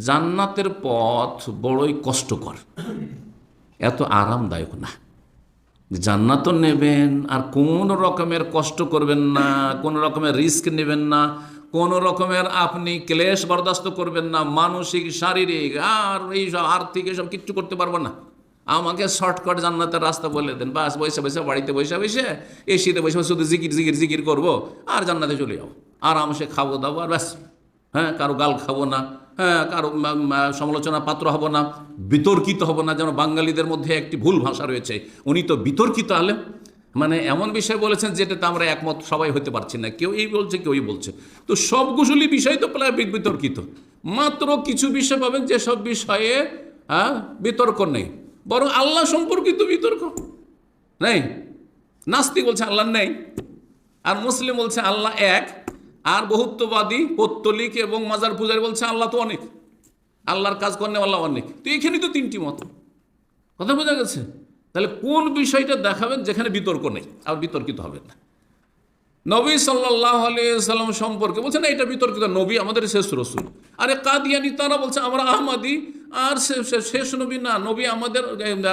জান্নাতের পথ বড়ই কষ্টকর। এত আরামদায়ক না। জান্নাতও নেবেন আর কোন রকমের কষ্ট করবেন না, কোন রকমের রিস্ক নেবেন না, কোন রকমের আপনি ক্লেশ বরদাস্ত করবেন না, মানসিক, শারীরিক আর এইসব আর্থিক এসব কিচ্ছু করতে পারব না। আমাকে শর্টকাট জান্নাতের রাস্তা বলে দেন, বাস বসে বসে, বাড়িতে বসে বসে, এসিতে বসে শুধু জিকির জিকির জিকির করব, আর জান্নাতে চলে যাব। আরামসে খাব দাবো আর ব্যাস। হ্যাঁ কারও গাল খাব না। কারও মা- মা- সমালোচনা পাত্র হব না, বিতর্কিত হব না, যেন বাঙালিদের মধ্যে একটি ভুল ভাষা রয়েছে। উনি তো বিতর্কিত আলেম। মানে এমন বিষয় বলেছেন যেটাতে আমরা একমত, সবাই হতে পারছি না। কেউ এই বলছে, কেউ এই বলছে। তো সব সবগুলি বিষয় তো প্রায় বিতর্কিত। মাত্র কিছু বিষয় পাবেন যেসব বিষয়ে হ্যাঁ বিতর্ক নেই। বরং আল্লাহ সম্পর্কিত বিতর্ক নেই। নাস্তিক বলছে আল্লাহ নেই, আর মুসলিম বলছে আল্লাহ এক। আর বহুত্ববাদী, পত্তলিক এবং মাজার পূজারি বলছে, আল্লাহ তো অনেক। আল্লাহর কাজ করেন আল্লাহ অনেক। তো এখানেই তো তিনটি মত। কথা বোঝা গেছে? তাহলে কোন বিষয়টা দেখাবেন যেখানে বিতর্ক নেই? আর বিতর্কিত হবে না। নবী সাল্লাহ সাল্লাম সম্পর্কে বলছে, না, এটা বিতর্কিত নবী আমাদের শেষ রসুল। আরে কাদিয়ানি তারা বলছে, আমরা আহমাদি আর শেষ নবী না। নবী আমাদের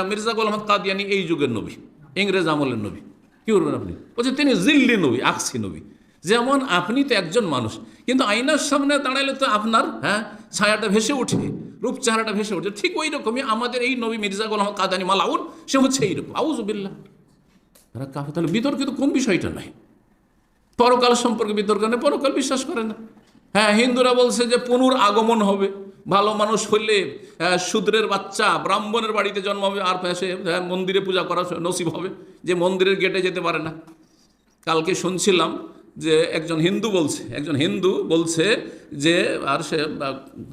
মির্জা গোলাম কাদিয়ানি এই যুগের নবী, ইংরেজ আমলের নবী। কি করবেন আপনি? বলছে, তিনি জিল্লি নবী, আকসি নবী। যেমন আপনি তো একজন মানুষ কিন্তু আয়নার সামনে দাঁড়ালে তো আপনার হ্যাঁ ছায়াটা ভেসে ওঠে রূপ ভেসে ওঠে ঠিক ওই রকমই আমাদের এই নবী মির্জা গোলাম কাদানি মালাউন সে হচ্ছে এইরকম আউজবিল্লা কাফে তাহলে বিতর্কিত কোন বিষয়টা নাই? পরকাল সম্পর্কে বিতর্ক নেই পরকাল বিশ্বাস করে না। হ্যাঁ হিন্দুরা বলছে যে পুনর আগমন হবে ভালো মানুষ হইলে আহ, শূদ্রের বাচ্চা ব্রাহ্মণের বাড়িতে জন্ম হবে আর সে আহ, মন্দিরে পূজা করা নসিব হবে যে মন্দিরের গেটে যেতে পারে না। কালকে শুনছিলাম যে একজন হিন্দু বলছে, একজন হিন্দু বলছে যে আর সে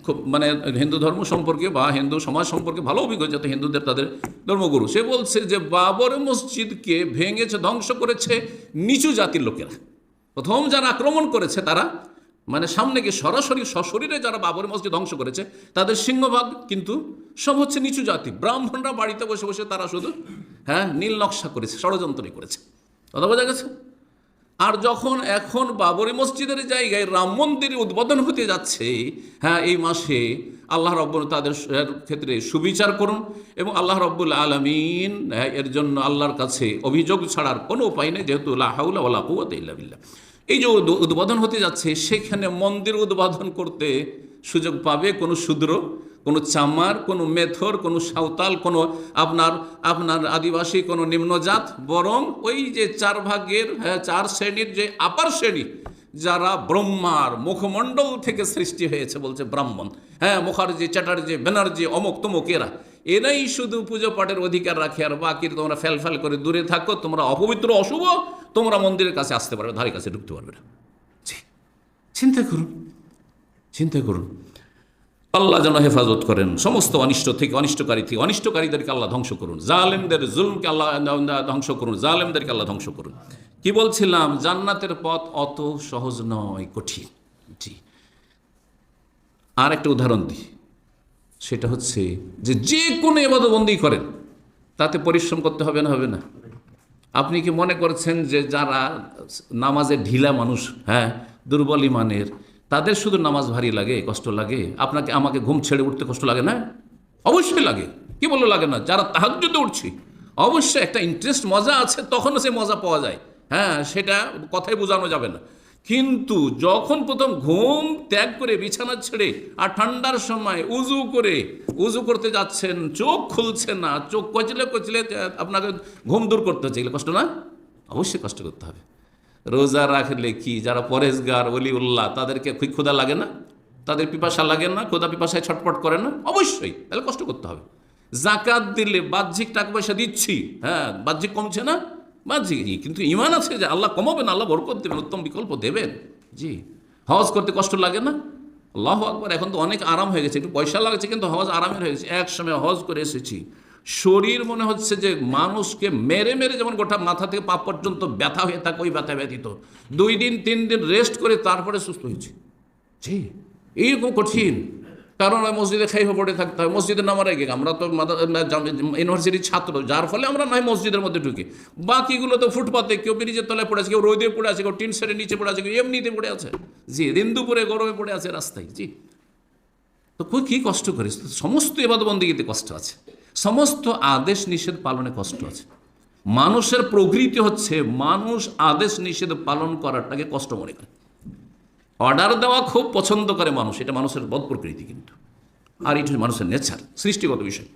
খুব মানে হিন্দু ধর্ম সম্পর্কে বা হিন্দু সমাজ সম্পর্কে ভালো অভিজ্ঞতা হিন্দুদের তাদের ধর্মগুরু, সে বলছে যে বাবর মসজিদকে ভেঙেছে, ধ্বংস করেছে নিচু জাতির লোকেরা। প্রথম যারা আক্রমণ করেছে তারা মানে সামনে গিয়ে সরাসরি সশরীরে যারা বাবর মসজিদ ধ্বংস করেছে, তাদের সিংহভাগ কিন্তু সব হচ্ছে নিচু জাতি। ব্রাহ্মণরা বাড়িতে বসে বসে তারা শুধু হ্যাঁ নীল নকশা করেছে, ষড়যন্ত্রই করেছে। কথা বোঝা গেছে? আর যখন এখন বাবরি মসজিদের জায়গায় রাম মন্দির উদ্বোধন হতে যাচ্ছে হ্যাঁ এই মাসে আল্লাহ রব্বুল তাদের ক্ষেত্রে সুবিচার করুন এবং আল্লাহ রব্বুল আলমিন হ্যাঁ, এর জন্য আল্লাহর কাছে অভিযোগ ছাড়ার কোনো উপায় নেই যেহেতু লাহাউলা ওলা কুয়াত বিল্লাহ। এই যে উদ- উদ্বোধন হতে যাচ্ছে সেখানে মন্দির উদ্বোধন করতে সুযোগ পাবে কোনো শূদ্র কোনো চামার কোনো মেথর কোনো সাঁওতাল কোনো আপনার আপনার আদিবাসী কোনো নিম্নজাত বরং ওই যে চার ভাগের হ্যাঁ, চার শ্রেণির যে আপার শ্রেণি যারা ব্রহ্মার মুখমণ্ডল থেকে সৃষ্টি হয়েছে বলছে ব্রাহ্মণ। হ্যাঁ মুখার্জি চ্যাটার্জি ব্যানার্জি অমুক তমুক এরা। এরাই শুধু পুজো পাঠের অধিকার রাখে আর বাকি তোমরা ফেল ফেল করে দূরে থাকো তোমরা অপবিত্র অশুভ তোমরা মন্দিরের কাছে আসতে পারবে ধারে কাছে ঢুকতে পারবে না। চিন্তা করুন। চিন্তা করুন। আল্লাহ যেন হেফাজত করেন, সমস্ত অনিষ্ট থেকে, অনিষ্টকারী থেকে, অনিষ্টকারীদেরকে আল্লাহ ধ্বংস করুন। জালেমদের জুলমকে আল্লাহ ধ্বংস করুন জালেমদেরকে আল্লাহ ধ্বংস করুন। কি বলছিলাম? জান্নাতের পথ অত সহজ নয়, কঠিন। জি। আর একটা উদাহরণ দিই। সেটা হচ্ছে যে যে কোনো এবাদবন্দি করেন, তাতে পরিশ্রম করতে হবে না হবে না? আপনি কি মনে করছেন যে যারা নামাজে ঢিলা মানুষ হ্যাঁ দুর্বল ইমানের তাদের শুধু নামাজ ভারী লাগে, কষ্ট লাগে, আপনাকে আমাকে ঘুম ছেড়ে উঠতে কষ্ট লাগে না? অবশ্যই লাগে। কি বলল লাগে না? যারা তাহাজ্জুদে উঠছি, অবশ্যই একটা ইন্টারেস্ট মজা আছে, তখনও সে মজা পাওয়া যায়। হ্যাঁ সেটা কথাই বোঝানো যাবে না। কিন্তু যখন প্রথম ঘুম ত্যাগ করে বিছানা ছেড়ে আর ঠান্ডার সময় উজু করে, উজু করতে যাচ্ছেন, চোখ খুলছে না, চোখ কচলে কচলে আপনাকে ঘুম দূর করতে হচ্ছে। এগুলো কষ্ট না? অবশ্যই কষ্ট করতে হবে। রোজা রাখলে কি? যারা পরেশগার অলিউল্লাহ তাদেরকে খুব ক্ষুধা লাগে না? তাদের পিপাসা লাগে না? ক্ষুধা পিপাসায় ছটপট করে না? অবশ্যই। তাহলে কষ্ট করতে হবে। জাকাত দিলে বাহ্যিক টাকা পয়সা দিচ্ছি। হ্যাঁ বাহ্যিক কমছে না? বাহ্যিক কিন্তু ইমান আছে যে আল্লাহ কমাবেন, আল্লাহ বরকত দেবেন, উত্তম বিকল্প দেবেন। জি। হজ করতে কষ্ট লাগে না? আল্লাহ আকবর, এখন তো অনেক আরাম হয়ে গেছে। একটু পয়সা লাগছে, কিন্তু হজ আরামের হয়ে গেছে। এক সময় হজ করে এসেছি। শরীর মনে হচ্ছে যে মানুষকে মেরে মেরে যেমন গোটা মাথা থেকে পা পর্যন্ত ব্যথা হয়ে থাকে, ওই ব্যথা ব্যথিত। দুই দিন, তিন দিন রেস্ট করে তারপরে সুস্থ হয়েছে। জি এইরকম কঠিন। কারণ ওই মসজিদে খাইফে পড়ে থাকতে হয়, মসজিদে নামার আগে আমরা তো ইউনিভার্সিটির ছাত্র, যার ফলে আমরা নয় মসজিদের মধ্যে ঢুকি। বাকিগুলো তো ফুটপাতে, কেউ ব্রিজের তলায় পড়ে আছে, কেউ রোদে পড়ে আছে, কেউ টিন সেটের নিচে পড়ে আছে, কেউ এমনিতে পড়ে আছে। জি দিন দুপুরে গরমে পড়ে আছে রাস্তায় জি তো কী কষ্ট করিস? সমস্ত এবাদবন্দিগিতে কষ্ট আছে। সমস্ত আদেশ নিষেধ পালনে কষ্ট আছে। মানুষের প্রকৃতি হচ্ছে মানুষ আদেশ নিষেধ পালন করাটাকে কষ্ট মনে করে। অর্ডার দেওয়া খুব পছন্দ করে মানুষ, এটা মানুষের বদ প্রকৃতি কিন্তু। আর এটা মানুষের নেচার, সৃষ্টিগত বিষয়।